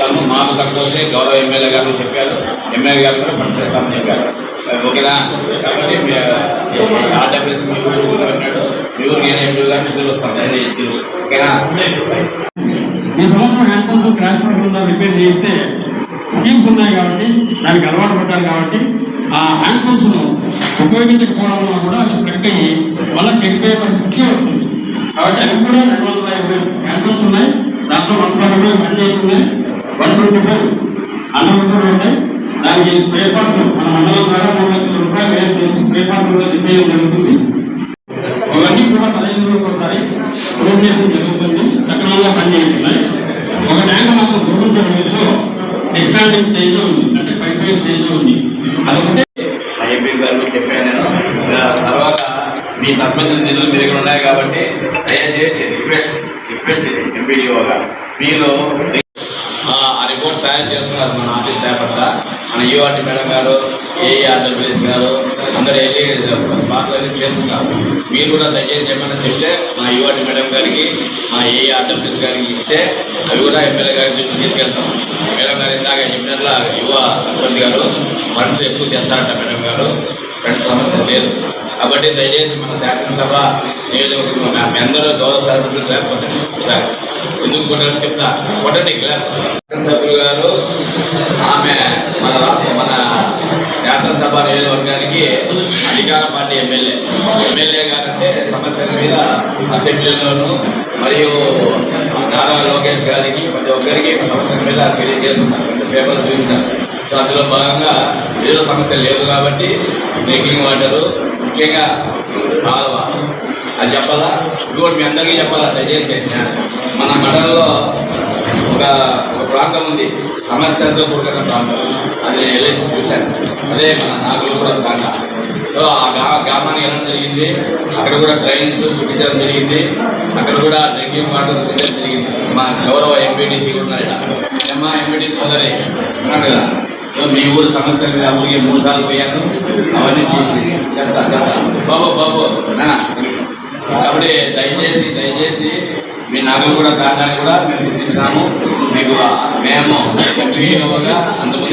చెప్తాము మాకు తక్కువస్తే గౌరవ ఎమ్మెల్యే గారు చెప్పారు. ఎమ్మెల్యే గారు కూడా పని చేస్తామని చెప్పారు. ఓకేనా? కాబట్టి మీ- ఈ ఆర్డబ్ల్యూఎస్ మీ ఊరు పెట్టినాడు మీ ఊరికి నేను ఎంపీ గారు ఇద్దరు వస్తాం. నేను ఇద్దరు. ఓకేనా? ఈ సంవత్సరం హ్యాండ్ పంప్స్ క్రాష్ పడకుండా రిపేర్ చేస్తే స్కీమ్స్ ఉన్నాయి కాబట్టి దానికి అలవాటు పడ్డారు కాబట్టి ఆ హ్యాండ్ పంప్స్ ఉపయోగించకపోవడం వల్ల కూడా అవి స్ట్రక్ అయ్యి మళ్ళీ చెడిపోయే పరిస్థితి వస్తుంది. కాబట్టి అవి కూడా రెండు వందల యాభై హ్యాండ్ పంప్స్ ఉన్నాయి. దాంట్లో వన్ ట్వంటీ పనిచేస్తున్నాయి వన్ ట్వంటీ ఫైవ్ అన్నవసరం అంటే దానికి స్ప్రే పార్ట్స్ మన మండలం ద్వారా మూడు లక్షల రూపాయలు వేరు చేసి స్ప్రే పార్ట్స్ కూడా రిపేర్ జరుగుతుంది. అవన్నీ కూడా పదిహేను రోజులు ఒకసారి ప్రొడక్షన్ జరుగుతుంది. సక్రమంగా పనిచేస్తున్నాయి. ఒక ట్యాంక్ మాత్రం గవర్నమెంట్ వీధిలో ఎక్స్పాండింగ్ స్టేజ్ ఉంది. అంటే పైప్ స్టేజ్ ఉంది. అదొకటే. ఐఎంపీ గారు చెప్పాను నేను. తర్వాత మీ సర్పంచ్ నిధులు మీ దగ్గర ఉన్నాయి కాబట్టి దయచేసి రిక్వెస్ట్ రిక్వెస్ట్ ఇది ఎంపీడీఓ గారు. మీరు తయారు చేస్తున్నారు మన ఆఫీస్ స్టాఫ్ మన యూఆర్టీ మేడం గారు ఏఈఆర్డబ్ల్యూఎస్ గారు అందరూ వెళ్ళి స్పాట్లో చేస్తున్నారు. మీరు కూడా దయచేసి ఏమైనా చెప్తే మా యూఆర్టీ మేడం గారికి మా ఏఈఆర్డబ్ల్యూఎస్ గారికి ఇస్తే అవి కూడా ఎమ్మెల్యే గారి తీసుకెళ్తాం. మేడం గారు ఇందాక చెప్పినట్ల యువ సర్పంచ్ గారు మనసు ఎక్కువ చేస్తారట మేడం గారు. ఫ్రెండ్స్ సమస్య లేదు. కాబట్టి దయచేసి మన శాసనసభ నియోజకవర్గం మీ అందరూ గౌరవ శాసనసభ్యులు క్లాస్ ఎందుకు కొట్టాలని చెప్తా కొట్టండి క్లాస్ శాసనసభ్యులు గారు ఆమె మన రాష్ట్ర మన శాసనసభ నియోజకవర్గానికి అధికార పార్టీ ఎమ్మెల్యే. ఎమ్మెల్యే గారంటే సమస్యల మీద అసెంబ్లీలోను మరియు నారా లోకేష్ గారికి ప్రతి ఒక్కరికి సమస్యల మీద తెలియజేస్తున్నారు. పేపర్లు చూపించారు. సో అందులో భాగంగా ఏదో సమస్య లేదు కాబట్టి డ్రింకింగ్ వాటరు ముఖ్యంగా కాలువ అది చెప్పాలా? ఇంకోటి మీ అందరికీ చెప్పాలా? దయచేసి. మన మండలంలో ఒక ఒక ప్రాంతం ఉంది. సమస్యలతో కూడుకున్న ప్రాంతం. అది నేను వెళ్ళేసి చూశాను. అదే మన నాగులు కూడా. ప్రాంతం సో ఆ గ్రా గ్రామానికి వెళ్ళడం జరిగింది. అక్కడ కూడా ట్రైన్స్ కుట్టించడం జరిగింది. అక్కడ కూడా డ్రింకింగ్ వాటర్ కుట్టించడం జరిగింది. మా గౌరవ ఎంపీడీసీ కూడా ఉన్నారు ఇక్కడ. మా ఎంపీడీ సోదరి ఉన్నాడు కదా? సో మీ ఊరు సమస్యల మీద ఊరికి మూడు సార్లు పోయాను. అవన్నీ తీసి బాబు బాబు కాబట్టి దయచేసి దయచేసి మీ నగలు కూడా దాటాన్ని కూడా మేము గుర్తించాము. మీకు మేము అందుకు